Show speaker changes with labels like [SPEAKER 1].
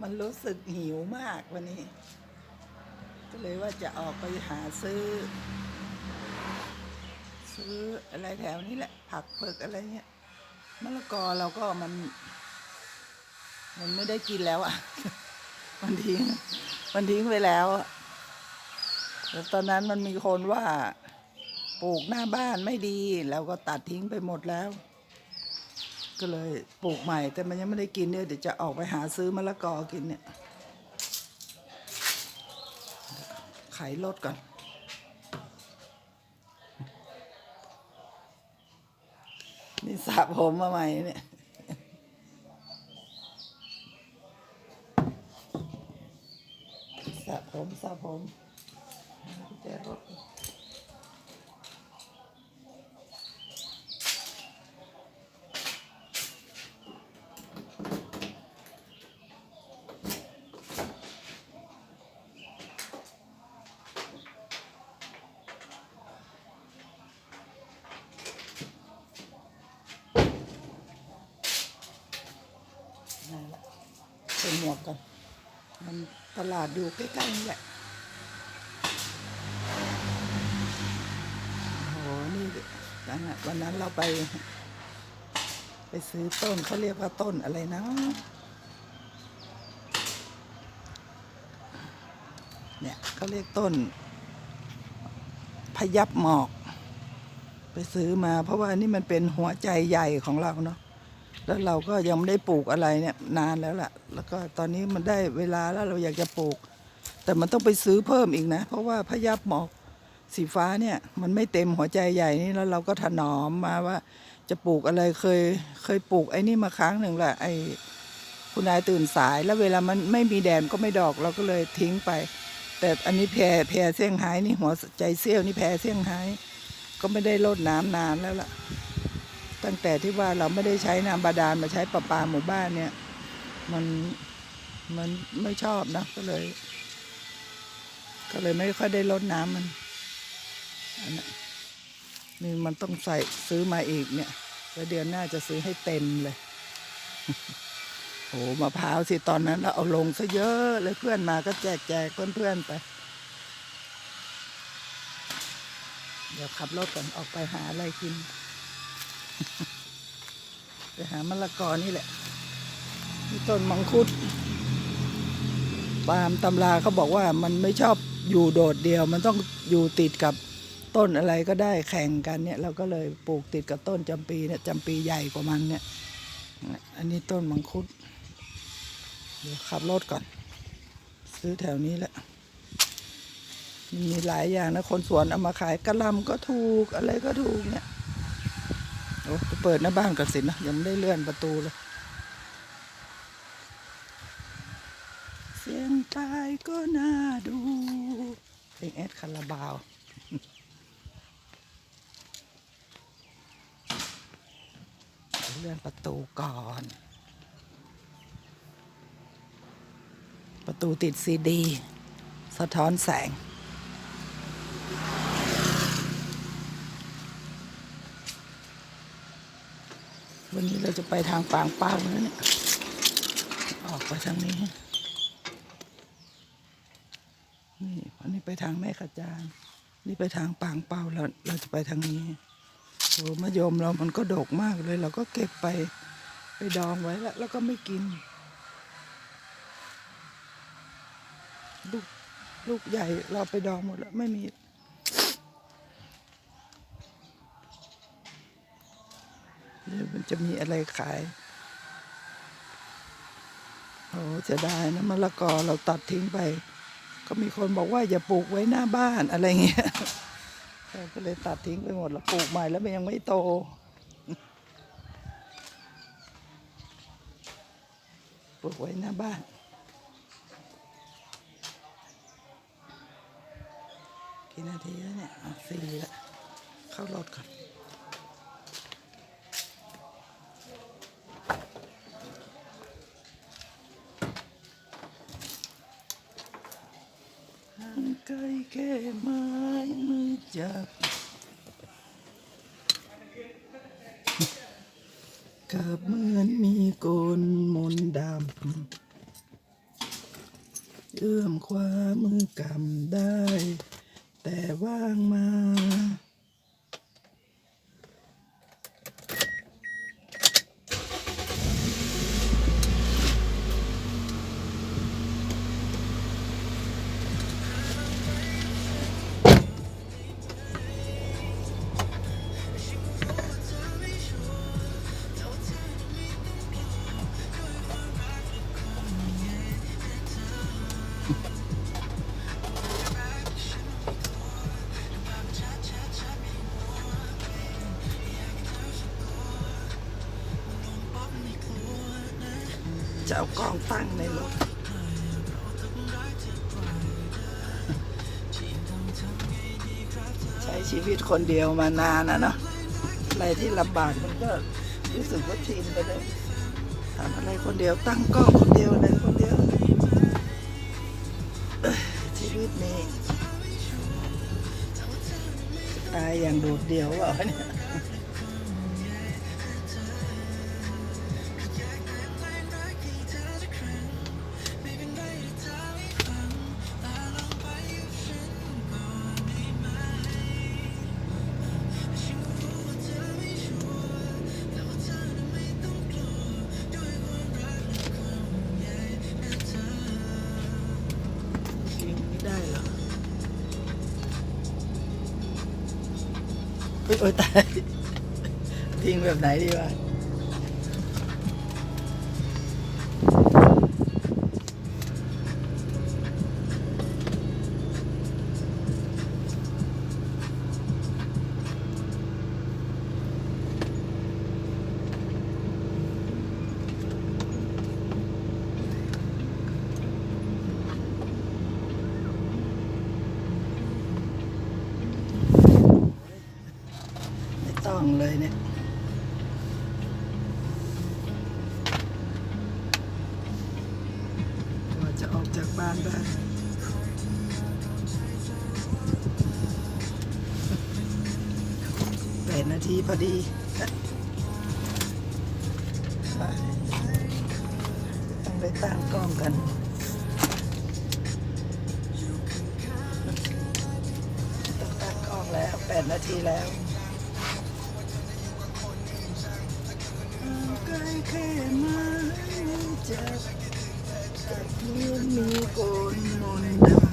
[SPEAKER 1] มันรู้สึกหิวมากวันนี้ ก็เลยว่าจะออกไปหาซื้อ ซื้ออะไรแถวนี้แหละ ผักเผือกอะไรเงี้ยมะละกอเราก็มัน มันไม่ได้กินแล้วอะ่ะ มันทิ้งมันทิ้งไปแล้วแล้วตอนนั้นมันมีคนว่า ปลูกหน้าบ้านไม่ดี เราก็ตัดทิ้งไปหมดแล้ว ก็เลยปลูกใหม่ แต่มันยังไม่ได้กินเนี่ยเดี๋ยวจะออกไปหาซื้อมะละกอกินเนี่ยขายรถก่อนนี่สระผมมาใหม่เนี่ยสระผมสระผมกุญแจรถ เป็นหมวกกันมันตลาดอยู่ใกล้ๆนี่แหละโหนี่นั่นะวันนั้นเราไป ไปซื้อต้นเขาเรียกว่าต้นอะไรนะเนี่ยเขาเรียกต้น พยับหมอก ไปซื้อมา เพราะว่านี่มันเป็นหัวใจใหญ่ของเราเนาะ แล้วเราก็ยังไม่ได้ปลูกอะไรเนี่ยนานแล้วล่ะ แล้วก็ตอนนี้มันได้เวลาแล้วเราอยากจะปลูก แต่มันต้องไปซื้อเพิ่มอีกนะ เพราะว่าพยับหมอกสีฟ้าเนี่ย มันไม่เต็มหัวใจใหญ่นี่แล้วเราก็ถนอมมาว่า จะปลูกอะไรเคยเคยปลูกไอ้นี่มาครั้งหนึ่งแหละไอ้คุณนายตื่นสายแล้วเวลามันไม่มีแดดก็ไม่ดอกเราก็เลยทิ้งไป แต่อันนี้แพรแพรเซี่ยงไฮ้นี่หัวใจเซี่ยวนี่แพรเซี่ยงไฮ้ก็ไม่ได้รดน้ำนานแล้วล่ะ ตั้งแต่ที่ว่าเราไม่ได้ใช้น้ำบาดาลมาใช้ประปาหมู่บ้านเนี่ย มันมันไม่ชอบนะก็เลย ก็เลยไม่ค่อยได้ลดน้ำมันอันนั้นี่มันต้องใส่ซื้อมาอีกเนี่ยแล้วเดือนหน้าจะซื้อให้เต็มเลยโอ้มะพร้าวสิตอนนั้นเราเอาลงซะเยอะเลยเพื่อนมาก็แจกแจกเพื่อนๆไป เดี๋ยวขับรถก่อนออกไปหาอะไรกิน ไปหามะละกอนี่แหละนี่ต้นมังคุดตามตำราเขาบอกว่ามันไม่ชอบอยู่โดดเดียว มันต้องอยู่ติดกับต้นอะไรก็ได้แข่งกันเนี่ย เราก็เลยปลูกติดกับต้นจำปีเนี่ยจำปีใหญ่กว่ามันเนี่ย อันนี้ต้นมังคุด เดี๋ยวขับรถก่อน ซื้อแถวนี้แหละมีหลายอย่างนะคนสวนเอามาขายกระลำก็ถูกอะไรก็ถูกเนี่ย ไปเปิดหน้าบ้านก่อนสินะยังไม่ได้เลื่อนประตูเลย เสียงตายก็น่าดูเพลงแอดคาราบาวเลื่อนประตูก่อน ประตูติดซีดี สะท้อนแสง วันนี้เราจะไปทางปางเป้าแล้วเนี่ย ออกไปทางนี้ นี่อันนี้ไปทางแม่ขจานนี่ไปทางปางเป้าแล้วเราจะไปทางนี้โอ้มะยมเรามันก็ดกมากเลย เราก็เก็บไปไปดองไว้แล้ว แล้วก็ไม่กิน ลูกลูกใหญ่เราไปดองหมดแล้วไม่มี มันจะมีอะไรขายโอ้เสียดายนะมะละกอเราตัดทิ้งไป ก็มีคนบอกว่าอย่าปลูกไว้หน้าบ้านอะไรเงี้ยก็เลยตัดทิ้งไปหมดแล้วปลูกใหม่แล้วมันยังไม่โตปลูกไว้หน้าบ้านกี่นาทีแล้วเนี่ยสี่ล้วเข้ารถก่อน ไกลแค่ไม้มือจับกับเหมือนมีกลมนดำเอื้อมคว้ามือกำได้ แต่ว่างมา จะเอากล้องตั้งในรถใช้ชีวิตคนเดียวมานานนะเนาะอะไรที่ลำบากมันก็รู้สึกว่าชินไปเลยทำอะไรคนเดียวตั้งกล้องคนเดียวอะไรคนเดียวชีวิตนี้ตายอย่างโดดเดี่ยวเปล่ะเนี่ย เฮ้ยโอ๊ยตายทิ้งแบบไหนดีวะ องเลยเนี่ยกว่าจะออกจากบ้านได้แปดนาทีพอดีต้องไปตั้งกล้องกันต้องตั้งกล้องแล้วแปดนาทีแล้ว Give me gold, no, no.